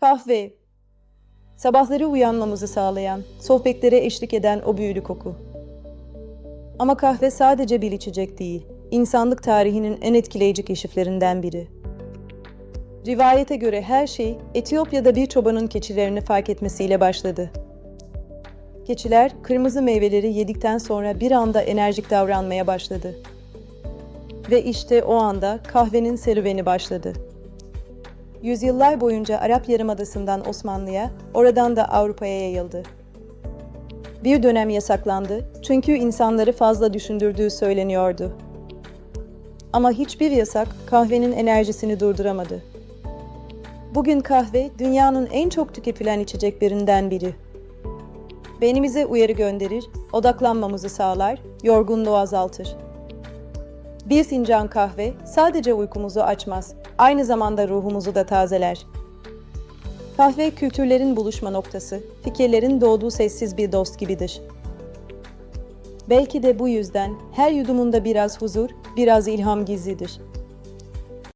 Kahve. Sabahları uyanmamızı sağlayan, sohbetlere eşlik eden o büyülü koku. Ama kahve sadece bir içecek değil, insanlık tarihinin en etkileyici keşiflerinden biri. Rivayete göre her şey Etiyopya'da bir çobanın keçilerini fark etmesiyle başladı. Keçiler kırmızı meyveleri yedikten sonra bir anda enerjik davranmaya başladı. Ve işte o anda kahvenin serüveni başladı. Yüzyıllar boyunca Arap Yarımadası'ndan Osmanlı'ya, oradan da Avrupa'ya yayıldı. Bir dönem yasaklandı çünkü insanları fazla düşündürdüğü söyleniyordu. Ama hiçbir yasak kahvenin enerjisini durduramadı. Bugün kahve dünyanın en çok tüketilen içeceklerinden biri. Beynimize uyarı gönderir, odaklanmamızı sağlar, yorgunluğu azaltır. Bir fincan kahve sadece uykumuzu açmaz, aynı zamanda ruhumuzu da tazeler. Kahve kültürlerin buluşma noktası, fikirlerin doğduğu sessiz bir dost gibidir. Belki de bu yüzden her yudumunda biraz huzur, biraz ilham gizlidir.